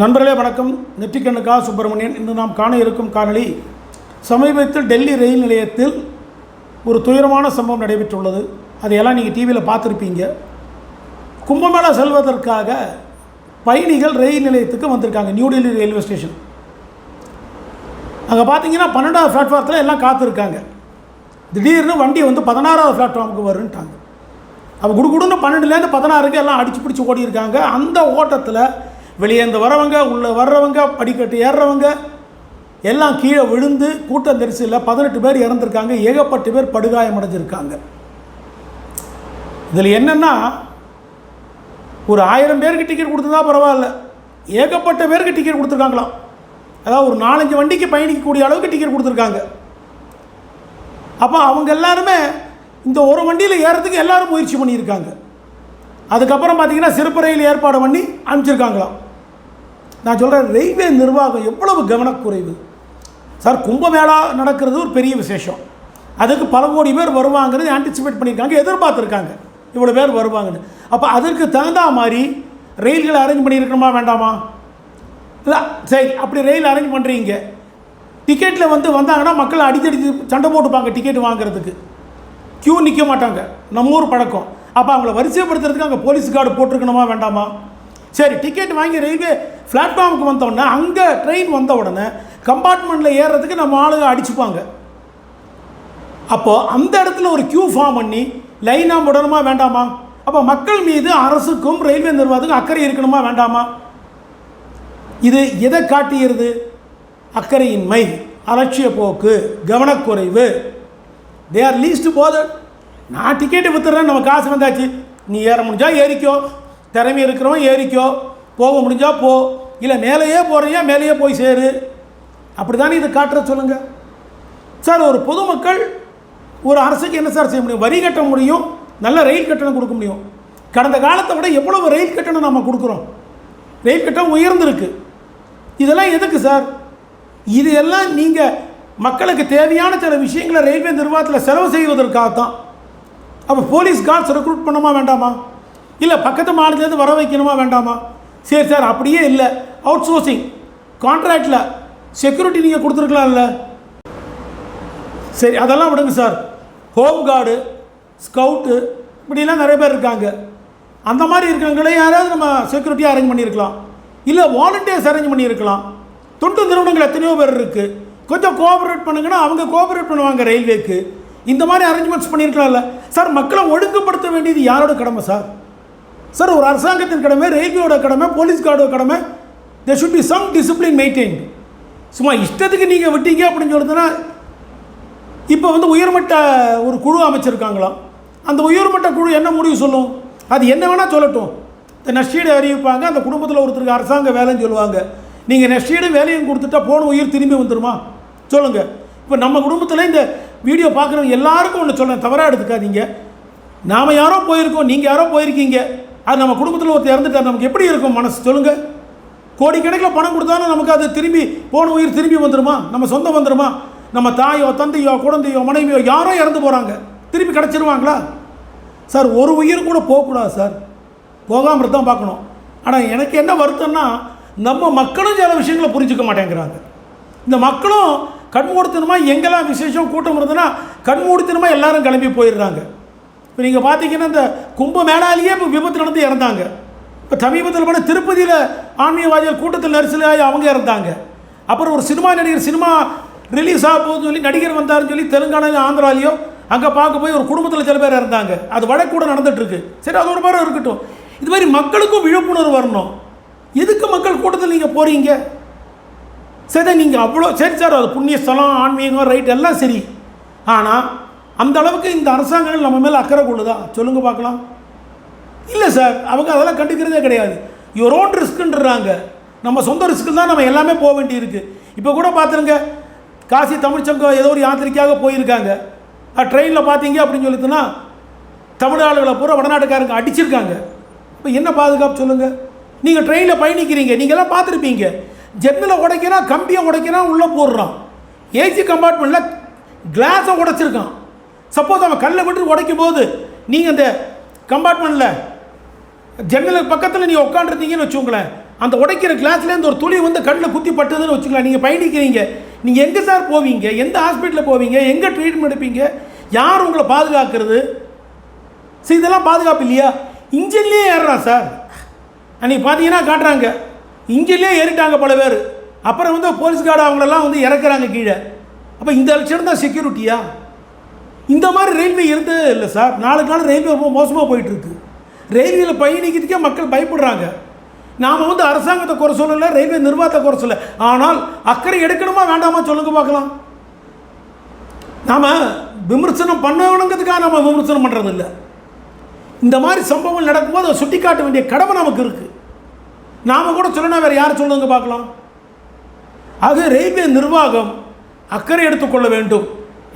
நண்பர்களே வணக்கம். நெற்றிக்கண்ணுக்கா சுப்பிரமணியன். இன்று நாம் காண இருக்கும் காணொளி சமீபத்தில் டெல்லி ரயில் நிலையத்தில் ஒரு துயரமான சம்பவம் நடைபெற்றுள்ளது. அதையெல்லாம் நீங்கள் டிவியில் பார்த்துருப்பீங்க. கும்பமேளா செல்வதற்காக பயணிகள் ரயில் நிலையத்துக்கு வந்திருக்காங்க. New Delhi railway station. அங்கே பார்த்தீங்கன்னா பன்னெண்டாவது பிளாட்ஃபாரத்தில் எல்லாம் காத்திருக்காங்க. திடீர்னு வண்டி வந்து பதினாறாவது பிளாட்ஃபார்முக்கு வருன்ட்டாங்க. அப்போ குடுகுடுன்னு பன்னெண்டுலேருந்து பதினாறுக்கு எல்லாம் அடிச்சு பிடிச்சி ஓடி இருக்காங்க அந்த ஓட்டத்தில் வெளியேந்து வரவங்க உள்ளே வர்றவங்க படிக்கட்டு ஏறுறவங்க எல்லாம் கீழே விழுந்து கூட்டம் நெரிசலில் பதினெட்டு பேர் இறந்துருக்காங்க. ஏகப்பட்டு பேர் படுகாயம் அடைஞ்சிருக்காங்க. இதில் என்னென்னா ஒரு ஆயிரம் பேருக்கு டிக்கெட் கொடுத்துருந்தா பரவாயில்ல. ஏகப்பட்ட பேருக்கு டிக்கெட் கொடுத்துருக்காங்களாம். அதாவது ஒரு நாலஞ்சு வண்டிக்கு பயணிக்கக்கூடிய அளவுக்கு டிக்கெட் கொடுத்துருக்காங்க. அப்போ அவங்க எல்லாருமே இந்த ஒரு வண்டியில் ஏறத்துக்கு எல்லாரும் முயற்சி பண்ணியிருக்காங்க. அதுக்கப்புறம் பார்த்திங்கன்னா சிறப்பு ரயில் ஏற்பாடு பண்ணி அனுப்பிச்சிருக்காங்களாம். நான் சொல்கிறேன் ரயில்வே நிர்வாகம் எவ்வளவு கவனக்குறைவு? சார் கும்பமேளா நடக்கிறது ஒரு பெரிய விசேஷம். அதுக்கு பல கோடி பேர் வருவாங்கன்னு ஆன்டிசிபேட் பண்ணியிருக்காங்க எதிர்பார்த்துருக்காங்க. இவ்வளோ பேர் வருவாங்கன்னு. அப்போ அதற்கு தகுந்த மாதிரி ரயில்களை அரேஞ்ச் பண்ணியிருக்கணுமா வேண்டாமா? இல்லை சரி அப்படி ரயில் அரேஞ்ச் பண்ணுறீங்க டிக்கெட்டில் வந்து வந்தாங்கன்னா மக்கள் அடித்தடி சண்டை போட்டுப்பாங்க டிக்கெட் வாங்குறதுக்கு. க்யூ நிற்க மாட்டாங்க. நம்ம ஊர் பழக்கம். அப்போ அவங்கள வரிசைப்படுத்துறதுக்கு அங்கே போலீஸ் கார்டு போட்டிருக்கணுமா வேண்டாமா? சரி டிக்கெட் வாங்கி ரயில்வே பிளாட்ஃபார்முக்கு வந்தோடனே அங்கே ட்ரெயின் வந்த உடனே கம்பார்ட்மெண்ட்டில் ஏறுறதுக்கு நம்ம ஆளுங்க அடிச்சுப்பாங்க. அப்போது அந்த இடத்துல ஒரு க்யூ ஃபார்ம் பண்ணி லைனாக விடணுமா வேண்டாமா? அப்போ மக்கள் மீது அரசுக்கும் ரயில்வே நிர்வாகத்துக்கும் அக்கறை இருக்கணுமா வேண்டாமா? இது எதை காட்டுகிறது? அக்கறையின்மை அலட்சிய போக்கு கவனக்குறைவு. தே ஆர் லீஸ்ட் போதர் நான் டிக்கெட்டு வித்துறேன் நம்ம காசு வந்தாச்சு. நீ ஏற முடிஞ்சால் ஏறிக்கோ. திறமை இருக்கிறவன் ஏறிக்கோ போக முடிஞ்சால் போ. இல்லை மேலேயே போகிறியா மேலேயே போய் சேரு. அப்படி தானே இதை காட்டுற சொல்லுங்கள் சார் ஒரு பொதுமக்கள் ஒரு அரசுக்கு என்ன சார் செய்ய முடியும்? வரி கட்ட முடியும் நல்ல ரயில் கட்டணம் கொடுக்க முடியும். கடந்த காலத்தை விட எவ்வளவு ரயில் கட்டணம் நம்ம கொடுக்குறோம்? ரயில் கட்டணம் உயர்ந்திருக்கு. இதெல்லாம் எதுக்கு சார்? இது எல்லாம் நீங்கள் மக்களுக்கு தேவையான சில விஷயங்களை ரயில்வே நிர்வாகத்தில் செலவு செய்வதற்காகத்தான். அப்போ போலீஸ் கார்ட்ஸ் ரெக்ரூட் பண்ணுமா வேண்டாமா? இல்லை பக்கத்து மாநிலத்துலேருந்து வர வைக்கணுமா வேண்டாமா? சரி சார் அப்படியே இல்லை. அவுட் சோர்சிங் கான்ட்ராக்டில் செக்யூரிட்டி நீங்கள் கொடுத்துருக்கலாம்ல. சரி அதெல்லாம் விடுங்க சார். ஹோம் கார்டு ஸ்கவுட்டு இப்படிலாம் நிறைய பேர் இருக்காங்க. அந்த மாதிரி இருக்கிறவங்களே யாராவது நம்ம செக்யூரிட்டியாக அரேஞ்ச் பண்ணியிருக்கலாம். இல்லை வாலண்டியர்ஸ் அரேஞ்ச் பண்ணியிருக்கலாம். தொண்டு நிறுவனங்கள் எத்தனையோ பேர் இருக்குது கொஞ்சம் கோஆப்ரேட் பண்ணுங்கன்னா அவங்க கோஆப்ரேட் பண்ணுவாங்க ரயில்வேக்கு இந்த மாதிரி அரேஞ்ச்மெண்ட்ஸ் பண்ணியிருக்கலாம்ல. சார் மக்களை ஒழுங்குபடுத்த வேண்டியது யாரோட கடமை சார்? சார் ஒரு அரசாங்கத்தின் கடமை ரயில்வேயோட கடமை போலீஸ் கார்டோட கடமை. They should be some discipline maintain சும்மா இஷ்டத்துக்கு நீங்கள் விட்டீங்க அப்படின்னு சொல்லுதுன்னா இப்போ வந்து உயர்மட்ட ஒரு குழு அமைச்சிருக்காங்களாம். அந்த உயர்மட்ட குழு என்ன முடிவு சொல்லும்? அது என்ன வேணால் சொல்லட்டும். இந்த நஷ்டீடு அறிவிப்பாங்க அந்த குடும்பத்தில் ஒருத்தருக்கு அரசாங்க வேலைன்னு சொல்லுவாங்க. நீங்கள் நஷ்டீடு வேலையும் கொடுத்துட்டா போன உயிர் திரும்பி வந்துடுமா சொல்லுங்கள் இப்போ நம்ம குடும்பத்தில் இந்த வீடியோ பார்க்குறவங்க எல்லாருக்கும் ஒன்று சொல்ல தவறாக எடுத்துக்காதீங்க. நாம் யாரோ போயிருக்கோம் நீங்கள் யாரோ போயிருக்கீங்க. அது நம்ம குடும்பத்தில் ஒருத்தர் இறந்துட்டார் நமக்கு எப்படி இருக்கும் மனசு? சொல்லுங்கள் கோடிக்கணக்கில் பணம் கொடுத்தாலும் நமக்கு அது திரும்பி போன உயிர் திரும்பி வந்துடுமா நம்ம சொந்தம் வந்துடுமா நம்ம தாயோ தந்தையோ குழந்தையோ மனைவியோ யாரோ இறந்து போகிறாங்க திரும்பி கிடச்சிருவாங்களா? சார் ஒரு உயிர் கூட போகக்கூடாது சார். போகாமல் தான் பார்க்கணும். ஆனால் எனக்கு என்ன வருத்தம்னா நம்ம மக்களும் சில விஷயங்களை புரிஞ்சுக்க மாட்டேங்கிறாங்க. இந்த மக்களும் கண்மூடித்தனமாக எங்கெல்லாம் விசேஷம் கூட்டம் இருந்ததுன்னா கண்மூடித்தனமாக எல்லாரும் கிளம்பி போயிடுறாங்க. இப்போ நீங்கள் பார்த்தீங்கன்னா இந்த கும்ப மேடாலேயே இப்போ விபத்து நடந்து இறந்தாங்க. இப்போ சமீபத்தில் போன திருப்பதியில் ஆன்மீகவாதிகள் கூட்டத்தில் நெரிசலாகி அவங்க இறந்தாங்க. அப்புறம் ஒரு சினிமா நடிகர் சினிமா ரிலீஸ் ஆக போகுதுன்னு சொல்லி நடிகர் வந்தாருன்னு சொல்லி தெலுங்கானாலையும் ஆந்திராலையோ அங்கே பார்க்க போய் ஒரு குடும்பத்தில் சில பேர் இறந்தாங்க. அது வடக்கூட நடந்துட்டுருக்கு. சரி அது ஒரு மாதிரி இருக்கட்டும். இது மாதிரி மக்களுக்கும் விழிப்புணர்வு வரணும். எதுக்கு மக்கள் கூட்டத்தில் நீங்கள் போகிறீங்க சரி நீங்கள் அவ்வளோ சரி சார் அது புண்ணிய ஸ்தலம் ஆன்மீகம் ரைட் எல்லாம் சரி. ஆனால் அந்த அளவுக்கு இந்த அரசாங்கங்கள் நம்ம மேலே அக்கறை கொள்ளுதா? சொல்லுங்க பார்க்கலாம். இல்லை சார் அவங்க அதெல்லாம் கண்டுக்கிறதே கிடையாது. யுவர் ஓன் ரிஸ்க்குன்றாங்க நம்ம சொந்த ரிஸ்க்கு தான் நம்ம எல்லாமே போக வேண்டியிருக்கு. இப்போ கூட பார்த்துருங்க காசி தமிழ்ச்சங்கம் ஏதோ ஒரு யாத்திரைக்காக போயிருக்காங்க. ட்ரெயினில் பார்த்தீங்க அப்படின்னு சொல்லிட்டுனா தமிழ் ஆளுகளை பூரா வடநாட்டுக்காரங்க அடிச்சிருக்காங்க. இப்போ என்ன பாதுகாப்பு சொல்லுங்கள் நீங்கள் ட்ரெயினில் பயணிக்கிறீங்க நீங்கள்லாம் பார்த்துருப்பீங்க ஜன்னலை உடைக்கிறான் கம்பியை உடைக்கிறான் உள்ளே போடுறான். ஏசி கம்பார்ட்மெண்ட்டில் கிளாஸை உடைச்சிருக்கான். சப்போஸ் அவன் கல்லை விட்டு உடைக்கும் போது நீங்கள் அந்த கம்பார்ட்மெண்ட்டில் ஜன்னலுக்கு பக்கத்தில் நீங்கள் உட்காந்துருந்தீங்கன்னு வச்சுக்கோங்களேன் அந்த உடைக்கிற கிளாஸ்லேருந்து ஒரு துளி வந்து கண்ணில் குத்தி பட்டுதுன்னு வச்சுக்கலாம் நீங்கள் பயணிக்கிறீங்க. நீங்கள் எங்கே சார் போவீங்க? எந்த ஹாஸ்பிட்டலில் போவீங்க? எங்கே ட்ரீட்மெண்ட் எடுப்பீங்க? யார் உங்களை பாதுகாக்கிறது? சரி இதெல்லாம் பாதுகாப்பு இல்லையா? இன்ஜின்லேயே ஏறுறான் சார் அன்றைக்கி பார்த்தீங்கன்னா காட்டுறாங்க. இன்ஜின்லேயே ஏறிட்டாங்க பல பேர். அப்புறம் வந்து போலீஸ் கார்டு அவங்களெல்லாம் வந்து இறக்குறாங்க கீழே. அப்போ இந்த லட்சம் தான் செக்யூரிட்டியா இந்த மாதிரி ரயில்வே இருந்ததே இல்லை சார். நாளுக்கு நாள் ரயில்வே ரொம்ப மோசமாக போயிட்டுருக்கு. ரயில்வேயில் பயணிக்கிறதுக்கே மக்கள் பயப்படுறாங்க. நாம் வந்து அரசாங்கத்தை குறை சொல்லலை ரயில்வே நிர்வாகத்தை குறை சொல்லலை. ஆனால் அக்கறை எடுக்கணுமா வேண்டாமா சொல்லுங்க பார்க்கலாம். நாம் விமர்சனம் பண்ணணுங்கிறதுக்காக நம்ம விமர்சனம் பண்ணுறது இல்லை இந்த மாதிரி சம்பவங்கள் நடக்கும்போது அதை சுட்டி காட்ட வேண்டிய கடமை நமக்கு இருக்குது நாம் கூட சொல்லணும் வேறு யார் சொல்லுங்க பார்க்கலாம். ஆக ரயில்வே நிர்வாகம் அக்கறை எடுத்துக்கொள்ள வேண்டும்.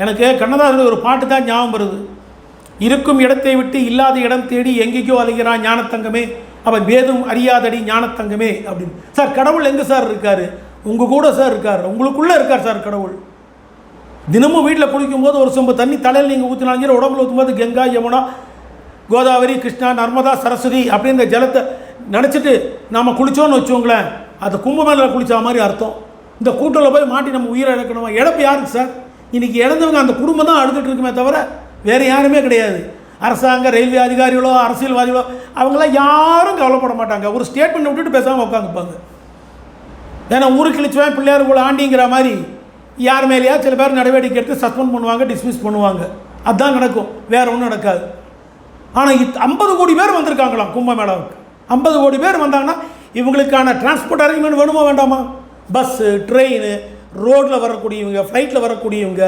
எனக்கு கண்ணதாசன் ஒரு பாட்டு தான் ஞாபகம் வருது. இருக்கும் இடத்தை விட்டு இல்லாத இடம் தேடி எங்கேயோ அலைகிறான் ஞானத்தங்கமே. அவன் வேதம் அறியாதடி ஞானத்தங்கமே அப்படின்னு. சார் கடவுள் எங்கே சார் இருக்கார்? உங்கள் கூட சார் இருக்கார். உங்களுக்குள்ளே இருக்கார் சார் கடவுள். தினமும் வீட்டில் குளிக்கும்போது ஒரு சொம்பு தண்ணி தலையில் நீங்கள் ஊற்றினாலும் சரி உடம்புல ஊற்றும்போது கங்கா யமுனா கோதாவரி கிருஷ்ணா நர்மதா சரஸ்வதி அப்படின்ற ஜலத்தை நினச்சிட்டு நாம் குளித்தோன்னு வச்சுக்கோங்களேன். அது கும்பமேளில் குளித்த மாதிரி அர்த்தம். இந்த கூட்டத்தில் போய் மாட்டி நம்ம உயிரை இழக்கணுமா? இழப்பு யாருக்கு சார்? இன்றைக்கி இழந்தவங்க அந்த குடும்பம் தான் அழுதுட்டு இருக்குமே தவிர வேறு யாருமே கிடையாது. அரசாங்க ரயில்வே அதிகாரிகளோ அரசியல்வாதிகளோ அவங்களாம் யாரும் கவலைப்பட மாட்டாங்க. ஒரு ஸ்டேட்மெண்ட் விட்டுட்டு பேசாமல் உட்காந்துப்பாங்க. ஏன்னா ஊருக்கு கிழிச்சுவேன் பிள்ளையார் கூட ஆண்டிங்கிற மாதிரி யார் மேலேயா சில பேர் நடவடிக்கை எடுத்து சஸ்பெண்ட் பண்ணுவாங்க டிஸ்மிஸ் பண்ணுவாங்க. அதுதான் நடக்கும். வேறு ஒன்றும் நடக்காது. ஆனால் இத் ஐம்பது கோடி பேர் வந்திருக்காங்களாம் கும்பமேளாவுக்கு ஐம்பது கோடி பேர் வந்தாங்கன்னா இவங்களுக்கான டிரான்ஸ்போர்ட் அரேஞ்ச்மெண்ட் வேணுமா வேண்டாமா? பஸ்ஸு ட்ரெயின் ரோட்டில் வரக்கூடியவங்க ஃப்ளைட்டில் வரக்கூடியவங்க.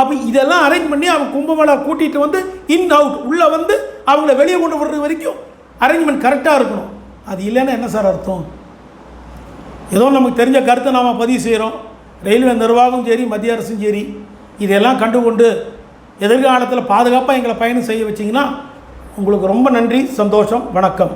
அப்போ இதெல்லாம் அரேஞ்ச் பண்ணி அவங்க கும்பமேளா கூட்டிகிட்டு வந்து இன் அவுட் உள்ளே வந்து அவங்கள வெளியே கொண்டு வர்றது வரைக்கும் அரேஞ்ச்மெண்ட் கரெக்டாக இருக்கணும். அது இல்லைன்னா என்ன சார் அர்த்தம்? ஏதோ நமக்கு தெரிஞ்ச கருத்தை நாம் பதிவு செய்கிறோம் ரயில்வே நிர்வாகம் சரி மத்திய அரசும் சரி. இதெல்லாம் கண்டுகொண்டு எதிர்காலத்தில் பாதுகாப்பாக எங்களை பயணம் செய்ய வச்சிங்கன்னா உங்களுக்கு ரொம்ப நன்றி சந்தோஷம் வணக்கம்.